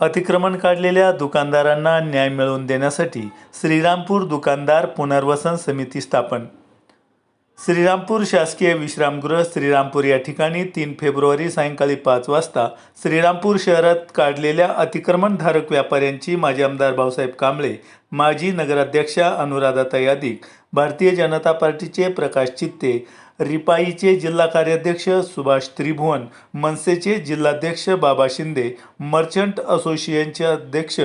अतिक्रमण काढलेल्या दुकानदारांना न्याय मिळवून देण्यासाठी श्रीरामपूर दुकानदार पुनर्वसन समिती स्थापन. श्रीरामपूर शासकीय विश्रामगृह श्रीरामपूर या ठिकाणी तीन फेब्रुवारी सायंकाळी पाच वाजता श्रीरामपूर शहरात काढलेल्या अतिक्रमणधारक व्यापाऱ्यांची माजी आमदार भाऊसाहेब कांबळे माजी नगराध्यक्षा अनुराधाताई अधिक भारतीय जनता पार्टीचे प्रकाश चित्ते रिपाईचे जिल्हा कार्याध्यक्ष सुभाष त्रिभुवन मनसेचे जिल्हाध्यक्ष बाबा शिंदे मर्चंट असोसिएशनचे अध्यक्ष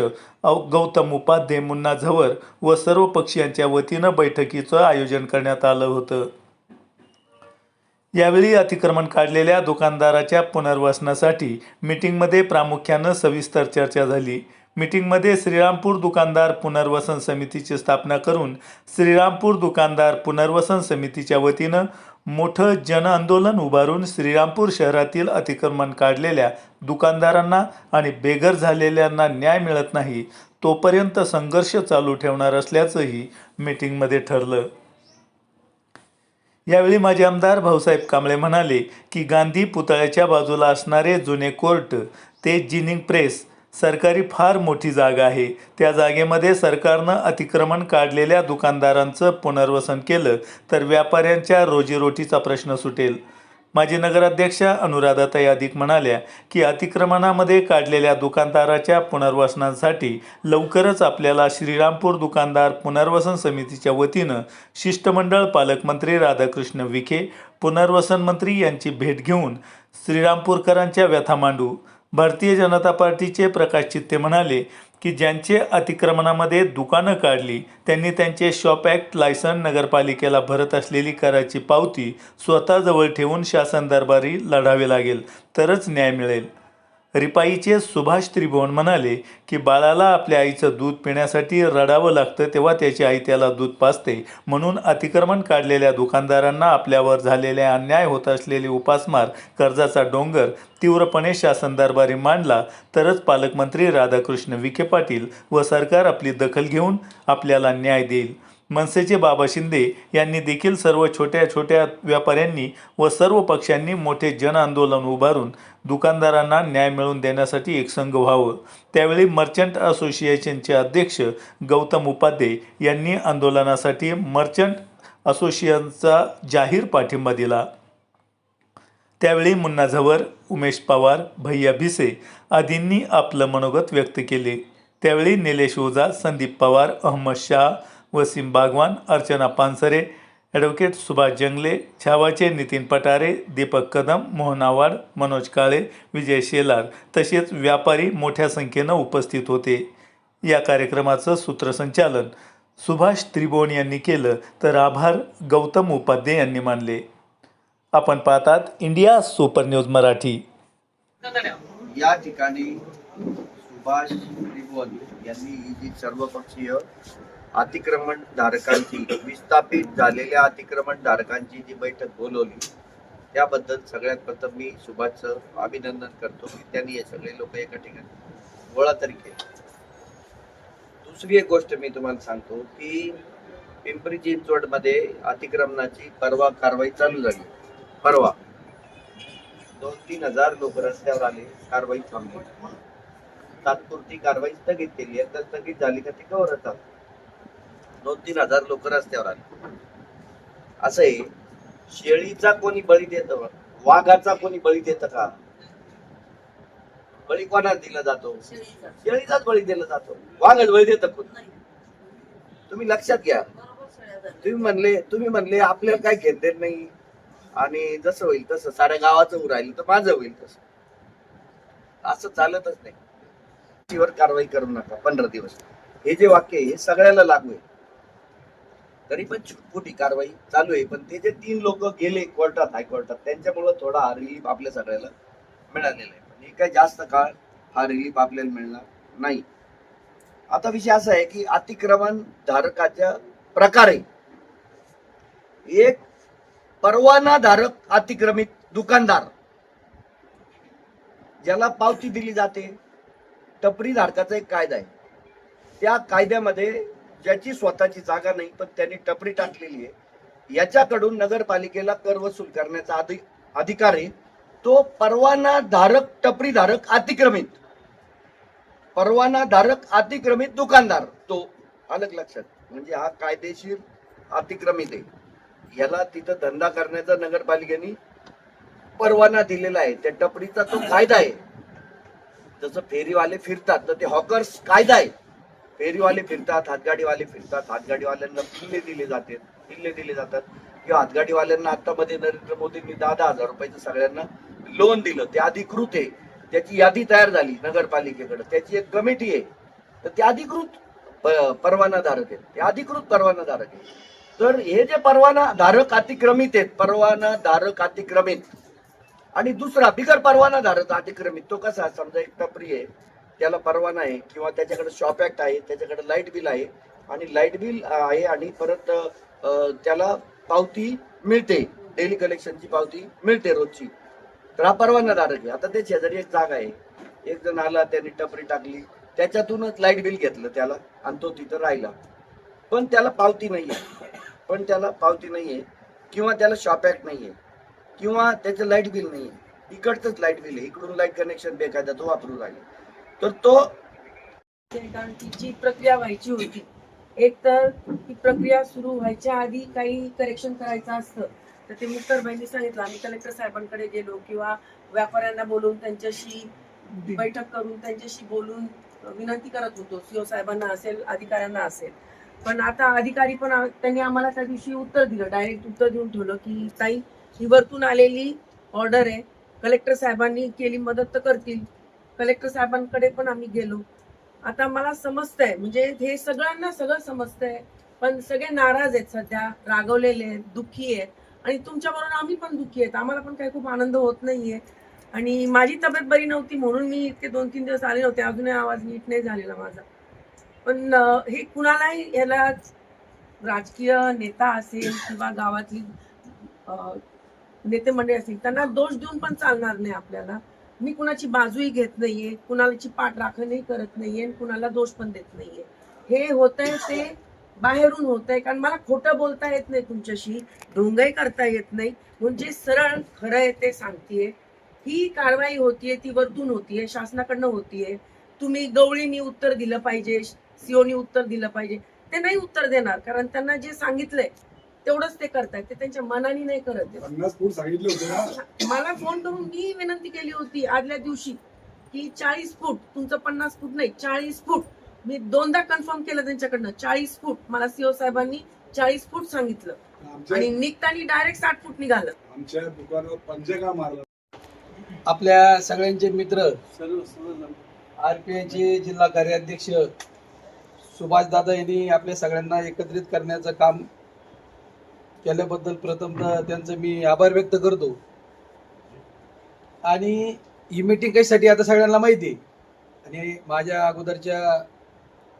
गौतम उपाध्ये मुन्ना झवर व सर्व पक्षीयांच्या वतीनं बैठकीचं आयोजन करण्यात आलं होतं. यावेळी अतिक्रमण काढलेल्या दुकानदाराच्या पुनर्वसनासाठी मीटिंगमध्ये प्रामुख्यानं सविस्तर चर्चा झाली. मीटिंगमध्ये श्रीरामपूर दुकानदार पुनर्वसन समितीची स्थापना करून श्रीरामपूर दुकानदार पुनर्वसन समितीच्या वतीनं मोठं जनआंदोलन उभारून श्रीरामपूर शहरातील अतिक्रमण काढलेल्या दुकानदारांना आणि बेघर झालेल्यांना न्याय मिळत नाही तोपर्यंत संघर्ष चालू ठेवणार असल्याचंही मीटिंगमध्ये ठरलं. यावेळी माझे आमदार भाऊसाहेब कांबळे म्हणाले की गांधी पुतळ्याच्या बाजूला असणारे जुने कोर्ट ते जिनिंग प्रेस सरकारी फार मोठी जागा आहे. त्या जागेमध्ये सरकारनं अतिक्रमण काढलेल्या दुकानदारांचं पुनर्वसन केलं तर व्यापाऱ्यांच्या रोजीरोटीचा प्रश्न सुटेल. माजी नगराध्यक्षा अनुराधाताई अधिक म्हणाल्या की अतिक्रमणामध्ये काढलेल्या दुकानदाराच्या पुनर्वसनासाठी लवकरच आपल्याला श्रीरामपूर दुकानदार पुनर्वसन समितीच्या वतीनं शिष्टमंडळ पालकमंत्री राधाकृष्ण विखे पुनर्वसन मंत्री यांची भेट घेऊन श्रीरामपूरकरांच्या व्यथा मांडू. भारतीय जनता पार्टीचे प्रकाश चित्ते म्हणाले की ज्यांचे अतिक्रमणामध्ये दुकानं काढली त्यांनी त्यांचे शॉप ॲक्ट लायसन नगरपालिकेला भरत असलेली कराची पावती स्वतःजवळ ठेवून शासन दरबारी लढावे लागेल तरच न्याय मिळेल. रिपाईचे सुभाष त्रिभुवन म्हणाले की बाळाला आपल्या आईचं दूध पिण्यासाठी रडावं लागतं तेव्हा त्याची आई त्याला दूध पाजते. म्हणून अतिक्रमण काढलेल्या दुकानदारांना आपल्यावर झालेले अन्याय होत असलेली उपासमार कर्जाचा डोंगर तीव्रपणे शासन दरबारी मांडला. तरच पालकमंत्री राधाकृष्ण विखे पाटील व सरकार आपली दखल घेऊन आपल्याला न्याय देईल. मनसेचे बाबा शिंदे यांनी देखील सर्व छोट्या छोट्या व्यापाऱ्यांनी व सर्व पक्षांनी मोठे जन आंदोलन उभारून दुकानदारांना न्याय मिळवून देण्यासाठी एकसंघ व्हावं. त्यावेळी मर्चंट असोसिएशनचे अध्यक्ष गौतम उपाध्ये यांनी आंदोलनासाठी मर्चंट असोसिएशनचा जाहीर पाठिंबा दिला. त्यावेळी मुन्ना झवर उमेश पवार भैया भिसे आदींनी आपलं मनोगत व्यक्त केले. त्यावेळी निलेश ओझा संदीप पवार अहमद शाह वसीम बागवान अर्चना पानसरे ॲडव्होकेट सुभाष जंगले छावाचे नितीन पटारे दीपक कदम मोहन आवाड मनोज काळे विजय शेलार तसेच व्यापारी मोठ्या संख्येनं उपस्थित होते. या कार्यक्रमाचं सूत्रसंचालन सुभाष त्रिभुवन यांनी केलं तर आभार गौतम उपाध्ये यांनी मानले. आपण पाहतात इंडिया सुपर न्यूज मराठी. या ठिकाणी सुभाष त्रिभुवन यांनी ही जी सर्वपक्षीय अतिक्रमण धारकांची विस्थापित झालेल्या अतिक्रमण धारकांची जी बैठक बोलवली त्याबद्दल सगळ्यात प्रथम मी सुभाषचं अभिनंदन करतो. की त्यांनी हे सगळे लोक एका ठिकाणी गोळा तरी केले. दुसरी एक गोष्ट मी तुम्हाला सांगतो की पिंपरी चिंचवडमध्ये अतिक्रमणाची परवा कारवाई चालू झाली. परवा. दोन तीन हजार लोक रस्त्यावर आले कारवाई थांबली. तात्पुरती कारवाई स्थगित केली. एकदा स्थगित झाली का ती कवर होतात दोन तीन हजार लोक रस्त्यावर आले. असं आहे शेळीचा कोणी बळी देत वाघाचा कोणी बळी देत का? बळी कोणाला दिला जातो? शेळीचाच बळी दिला जातो. वाघच बळी देत कोण? तुम्ही लक्षात घ्या. तुम्ही म्हणले तुम्ही म्हणले आपल्याला काय घेत नाही. आणि जसं होईल तसं साऱ्या गावाचं होऊ राहिलं तर माझं होईल तसं. असं चालतच नाही. कारवाई करू नका पंधरा दिवस. हे जे वाक्य आहे हे सगळ्याला लागू आहे. तरी पण छोटी कारवाई चालू आहे. पण ते जे तीन लोक गेले कोर्टात हायकोर्टात त्यांच्यामुळं थोडा हा रिलीफ आपल्या सगळ्याला मिळालेला आहे. पण हे काय जास्त काळ हा रिलीफ आपल्याला मिळणार नाही. आता विषय असा आहे की अतिक्रमण धारकाच्या प्रकारे एक परवाना धारक अतिक्रमित दुकानदार ज्याला पावती दिली जाते टपरी धारकाचा एक कायदा आहे. त्या कायद्यामध्ये ज्याची स्वतःची जागा नाही पण त्यांनी टपरी टाकलेली आहे. याच्याकडून नगरपालिकेला कर वसूल करण्याचा अधि अधिकार आहे. तो परवाना धारक टपरी धारक अतिक्रमित. परवाना धारक अतिक्रमित दुकानदार. तो अलग लक्षात. म्हणजे हा कायदेशीर अतिक्रमित आहे. याला तिथं धंदा करण्याचा नगरपालिकेने परवाना दिलेला आहे. त्या टपरीचा तो कायदा आहे. जसं फेरीवाले फिरतात तर ते हॉकर्स कायदा आहे. फेरीवाले फिरतात हातगाडीवाले फिरतात. हातगाडीवाल्यांना किल्ले दिले जाते. किल्ले दिले जातात. किंवा हातगाडीवाल्यांना आता मध्ये नरेंद्र मोदींनी दहा दहा हजार रुपयाचं सगळ्यांना लोन दिलं. ते अधिकृत आहे. त्याची यादी तयार झाली नगरपालिकेकडे. त्याची एक कमिटी आहे. तर ते अधिकृत परवानाधारक आहेत ते अधिकृत परवानाधारक आहेत तर हे जे परवाना धारक अतिक्रमित आहेत परवाना धारक अतिक्रमित. आणि दुसरा बिगर परवाना धारक अतिक्रमित तो कसा समजा एक टपरी आहे. त्याला परवाना आहे किंवा त्याच्याकडे शॉप ऍक्ट आहे त्याच्याकडे लाइट बिल आहे आणि लाइट बिल आहे आणि परत त्याला पावती मिळते. डेली कलेक्शनची पावती मिळते रोजची. तर हा परवानाधारक आहे. आता ते शेजारी एक जागा आहे. एक जण आला त्याने टपरी टाकली. त्याच्यातूनच लाइट बिल घेतलं त्याला आणि तो तिथं राहिला. पण त्याला पावती नाहीये. पण त्याला पावती नाहीये किंवा त्याला शॉप ऍक्ट नाहीये किंवा त्याचं लाइट बिल नाहीये. इकडचंच लाइट बिल आहे. इकडून लाइट कनेक्शन बेकायदा तो वापरून राहिले तर तो कारण तिची प्रक्रिया व्हायची होती एक तर ती प्रक्रिया सुरू व्हायच्या आधी काही करेक्शन करायचं असतं. तर ते मुक्तरबाईंनी सांगितलं आम्ही कलेक्टर साहेबांकडे गेलो किंवा व्यापाऱ्यांना बोलून त्यांच्याशी बैठक करून त्यांच्याशी बोलून विनंती करत होतो. सीओ साहेबांना असेल अधिकाऱ्यांना असेल. पण आता अधिकारी पण त्यांनी आम्हाला त्या दिवशी उत्तर दिलं. डायरेक्ट उत्तर देऊन ठेवलं की ताई ही वरतून आलेली ऑर्डर आहे. कलेक्टर साहेबांनी केली मदत तर करतील. कलेक्टर साहेबांकडे पण आम्ही गेलो. आता मला समजतंय म्हणजे हे सगळ्यांना सगळं समजतंय पण सगळे नाराज आहेत सध्या रागवलेले आहेत दुःखी आहेत. आणि तुमच्याबरोबर आम्ही पण दुःखी आहेत. आम्हाला पण काही खूप आनंद होत नाहीये. आणि माझी तब्येत बरी नव्हती म्हणून मी इतके दोन तीन दिवस आले नव्हते. अजूनही आवाज नीट नाही झालेला माझा. पण हे कुणालाही याला राजकीय नेता असेल किंवा गावातली नेते मंडळी असतील त्यांना दोष देऊन पण चालणार नाही आपल्याला. मी कुणाची बाजूही घेत नाहीये कुणाची पाठ राखणही करत नाहीये कुणाला दोष पण देत नाहीये. हे होतंय ते बाहेरून होतंय कारण मला खोटं बोलता येत नाही तुमच्याशी ढोंगाई करता येत नाही. म्हणजे सरळ खरं आहे ते सांगतेय. ही कारवाई होतीये ती वरतून होतीये शासनाकडनं होतीये. तुम्ही गवळीनी उत्तर दिलं पाहिजे सीओनी उत्तर दिलं पाहिजे. ते नाही उत्तर देणार कारण त्यांना जे सांगितलंय तेवढंच ते करतायत. ते त्यांच्या मनाने नाही करत आहेत. पन्नास फूट सांगितले होते ना. मला फोन करून मी विनंती केली होती आदल्या दिवशी की चाळीस फूट तुमचं पन्नास फूट नाही चाळीस फूट. मी दोनदा कन्फर्म केलं त्यांच्याकडनं चाळीस फूट. मला सीओ साहेबांनी चाळीस फूट सांगितलं. आणि निघताना डायरेक्ट साठ फूट निघालं. आमच्या दुकानावर पंजे का मारला? आपल्या सगळ्यांचे मित्र आर पी आयचे जिल्हा कार्याध्यक्ष सुभाष दादा यांनी आपल्या सगळ्यांना एकत्रित करण्याचं काम केल्याबद्दल प्रथमतः त्यांचं मी आभार व्यक्त करतो. आणि ही मीटिंग कशासाठी आता सगळ्यांना माहिती आहे? आणि माझ्या अगोदरच्या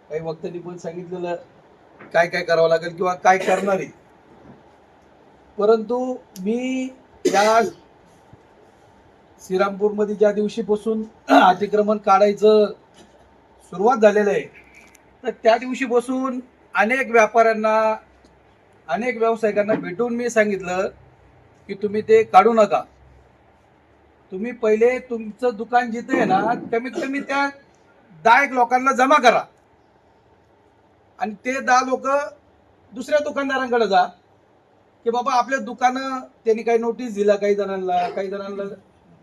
काही वक्त्यांनी पण सांगितलेलं काय काय करावं लागेल किंवा काय करणार आहे. परंतु मी या श्रीरामपूरमध्ये ज्या दिवशीपासून अतिक्रमण काढायचं सुरुवात झालेलं आहे तर त्या दिवशीपासून अनेक व्यापाऱ्यांना अनेक व्यावसायिकांना भेटून मी सांगितलं की तुम्ही ते काढू नका. तुम्ही पहिले तुमचं दुकान जिथे आहे ना कमीत कमी त्या दहा एक लोकांना जमा करा. आणि ते दहा लोक दुसऱ्या दुकानदारांकडे जा. की बाबा आपल्या दुकानं त्यांनी काही नोटीस दिला काही जणांना काही जणांना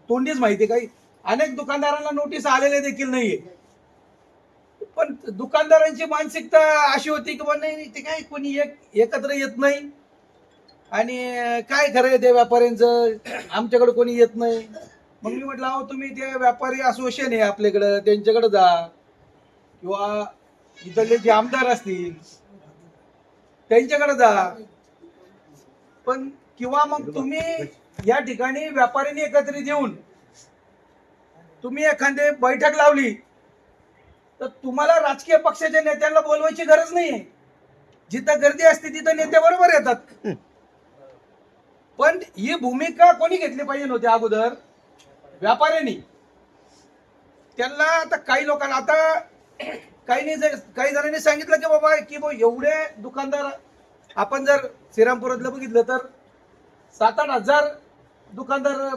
तोंडीच माहिती काही अनेक दुकानदारांना नोटीस आलेले देखील नाहीये. पण दुकानदारांची मानसिकता अशी होती की बा नाही ते काय कोणी एक एकत्र येत नाही. आणि काय खरंय त्या व्यापाऱ्यांचं? आमच्याकडे कोणी येत नाही. मग मी म्हटलं अहो तुम्ही ते व्यापारी असोसिएशन आहे आपल्याकडं त्यांच्याकडे जा. किंवा इथले जे आमदार असतील त्यांच्याकडे जा. पण किंवा मग तुम्ही या ठिकाणी व्यापाऱ्यांनी एकत्रित येऊन तुम्ही एखादी बैठक लावली तर तुम्हाला राजकीय पक्षाच्या नेत्यांना बोलवायची गरज नाहीये. जिथं गर्दी असते तिथं नेते बरोबर येतात. पण ही भूमिका कोणी घेतली पाहिजे होती अगोदर? व्यापाऱ्यांनी. त्यांना आता काही लोकांना आता काही काही जणांनी सांगितलं की बाबा की बा एवढे दुकानदार आपण जर श्रीरामपुरातलं बघितलं तर सात आठ हजार दुकानदार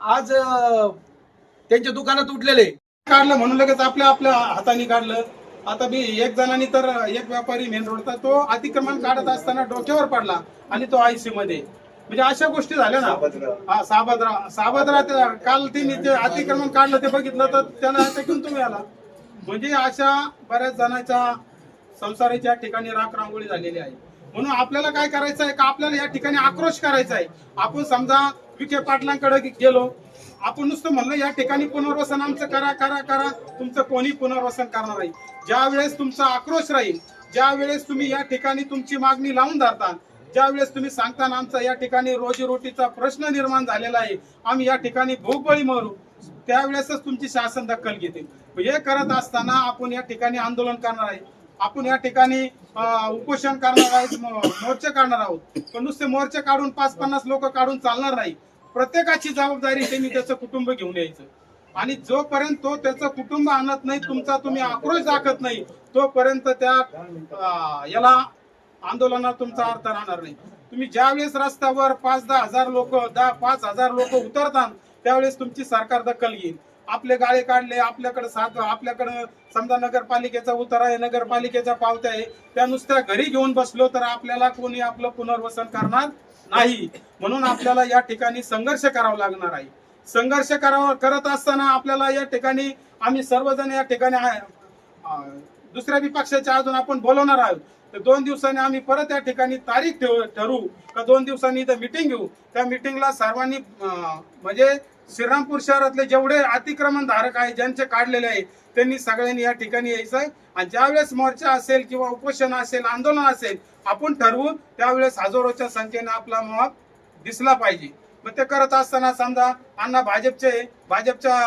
आज त्यांच्या दुकानात उठलेले. काढलं म्हणून लगेच आपल्या आपल्या हाताने काढलं. आता मी एक जणांनी तर एक व्यापारी मेन रोडचा तो अतिक्रमण काढत असताना डोक्यावर पडला आणि तो आयसी मध्ये. म्हणजे अशा गोष्टी झाल्या ना. हा साबदरा साबदरा काल तिने ते अतिक्रमण काढलं ते बघितलं तर त्याला अटॅकून तुम्ही आला. म्हणजे अशा बऱ्याच जणांच्या संसाराच्या ठिकाणी राख रांगोळी झालेली आहे. म्हणून आपल्याला काय करायचं आहे का आपल्याला या ठिकाणी आक्रोश करायचा आहे आपण समजा विखे पाटलांकडे गेलो आपण नुसतं म्हणलं या ठिकाणी पुनर्वसन आमचं करा करा करा. तुमचं कोणी पुनर्वसन करणार नाही. ज्या वेळेस तुमचा आक्रोश राहील ज्या वेळेस तुम्ही या ठिकाणी तुमची मागणी लावून धरता ज्या वेळेस तुम्ही सांगताना आमचा या ठिकाणी रोजीरोटीचा प्रश्न निर्माण झालेला आहे आम्ही या ठिकाणी भोगबळी मारू त्यावेळेसच तुमची शासन दखल घेते हे करत असताना आपण या ठिकाणी आंदोलन करणार आहे. आपण या ठिकाणी उपोषण करणार आहोत मोर्चे काढणार आहोत. पण नुसते मोर्चे काढून पाच पन्नास लोक काढून चालणार नाही. प्रत्येकाची जबाबदारी त्यांनी त्याचं कुटुंब घेऊन यायचं. आणि जोपर्यंत तो त्याचं कुटुंब आणत नाही तुमचा तुम्ही आक्रोश दाखत नाही तोपर्यंत त्या याला आंदोलनात तुमचा अर्थ राहणार नाही. तुम्ही ज्यावेळेस रस्त्यावर पाच दहा हजार लोक दहा पाच हजार लोक उतरतात त्यावेळेस तुमची सरकार दखल घेईल. आपले गाळे काढले आपल्याकडे सात आपल्याकडे समजा नगरपालिकेचा उतारा आहे नगरपालिकेचा पावत्या आहे त्या नुसत्या घरी घेऊन बसलो तर आपल्याला कोणी आपलं पुनर्वसन करणार नाही. म्हणून आपल्याला या ठिकाणी संघर्ष करावा लागणार आहे. संघर्ष करावा करत असताना आपल्याला या ठिकाणी आम्ही सर्वजण या ठिकाणी दुसऱ्या विपक्षाच्या अजून आपण बोलवणार आहोत. तर दोन दिवसांनी आम्ही परत या ठिकाणी तारीख ठरवू का दोन दिवसांनी इथं मिटिंग घेऊ? त्या मिटिंगला सर्वांनी म्हणजे श्रीरामपूर शहरातले जेवढे अतिक्रमण धारक आहे ज्यांचे काढलेले आहे त्यांनी सगळ्यांनी या ठिकाणी यायचं आहे आणि ज्यावेळेस मोर्चा असेल किंवा उपोषण असेल आंदोलन असेल आपण ठरवू. त्यावेळेस हजारोच्या संख्येने आपला मत दिसला पाहिजे. मग ते करत असताना समजा अण्णा भाजपचे भाजपच्या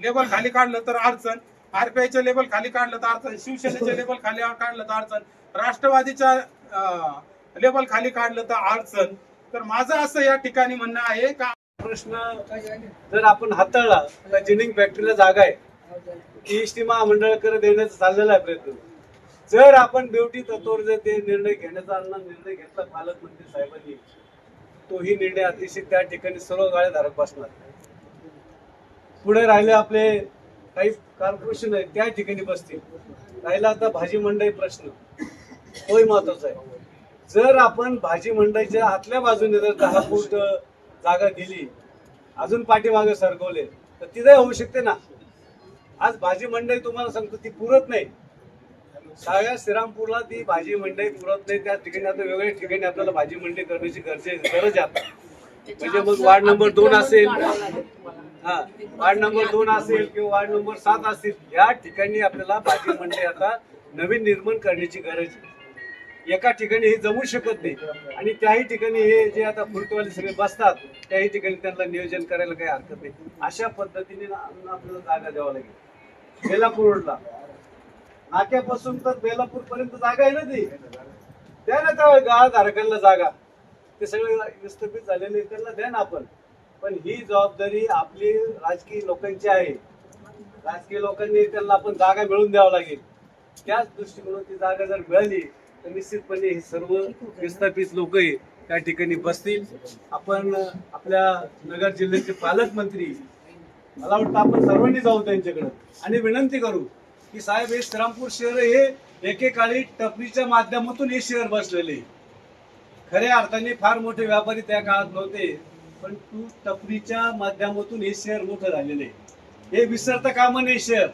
लेबल खाली काढलं तर अडचण. आरपीआयचं लेबल खाली काढलं तर अडचण शिवसेनेचे लेबल खाली काढलं तर अडचण राष्ट्रवादीच्या लेबल खाली काढलं तर अडचण. तर माझं असं या ठिकाणी म्हणणं आहे का प्रश्न जर आपण हाताळला तर जिनिंग फॅक्टरीला जागा आहे. ती एस टी महामंडळाकडे देण्याचा चाललेला आहे प्रयत्न. जर आपण ब्युटी तत्वावर जर ते निर्णय घेण्याचा आणला निर्णय घेतला पालकमंत्री साहेबांनी तोही निर्णय अतिशय त्या ठिकाणी सर्व गाळेधारक बसणार. पुढे राहिले आपले काही कॉर्पोरेशन आहे त्या ठिकाणी बसतील. राहिला आता भाजी मंडई प्रश्न. तोही महत्त्वाचा आहे. जर आपण भाजी मंडईच्या आतल्या बाजूने जर दहा फूट जागा दिली अजून पाठीमागे सरकवले तर तिथे होऊ शकते ना? आज भाजी मंडई तुम्हाला सांगतो ती पुरत नाही. सगळ्या श्रीरामपूरला ती भाजी मंडई पुरत नाही त्या ठिकाणी आता वेगवेगळ्या ठिकाणी आपल्याला भाजी मंडई करण्याची गरज आहे गरज आहे आता. म्हणजे मग वार्ड नंबर दोन असेल. हा वार्ड नंबर दोन असेल किंवा वार्ड नंबर सात असेल या ठिकाणी आपल्याला भाजी मंडई आता नवीन निर्माण करण्याची गरज एका ठिकाणी हे जमू शकत नाही आणि त्याही ठिकाणी हे जे आता फुलटवाले सगळे बसतात त्याही ठिकाणी त्यांना नियोजन करायला काही हरकत नाही. अशा पद्धतीने आपल्याला जागा द्यावा लागेल. बेलापूर रोडला. नाक्यापासून तर बेलापूर पर्यंत जागा आहे ना ती. द्या ना त्या गाळ धारकांना जागा. ते सगळे विस्थापित झालेले त्यांना द्या ना आपण. पण ही जबाबदारी आपली राजकीय लोकांची आहे. राजकीय लोकांनी त्यांना आपण जागा मिळवून द्यावं लागेल. त्याच दृष्टिकोनातून ती जागा जर मिळाली तर निश्चितपणे हे सर्व विस्थापित लोक त्या ठिकाणी बसतील. आपण आपल्या नगर जिल्ह्याचे पालकमंत्री मला वाटतं आपण सर्वांनी जाऊ त्यांच्याकडं. आणि विनंती करू की साहेब हे श्रीरामपूर शहर हे एकेकाळी टपरीच्या माध्यमातून हे शहर बसलेले. खऱ्या अर्थाने फार मोठे व्यापारी त्या काळात नव्हते. पण तू टपरीच्या माध्यमातून हे शहर मोठं झालेलं आहे. हे विसरता कामा नये शहर.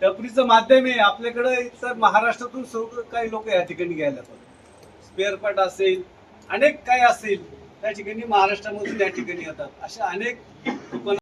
टपरीचं माध्यम आहे. आपल्याकडे तर महाराष्ट्रातून सर्व काही लोक या ठिकाणी घ्यायला पण स्पेअर पार्ट असेल अनेक काही असेल त्या ठिकाणी महाराष्ट्रामधून या ठिकाणी येतात. अशा अनेक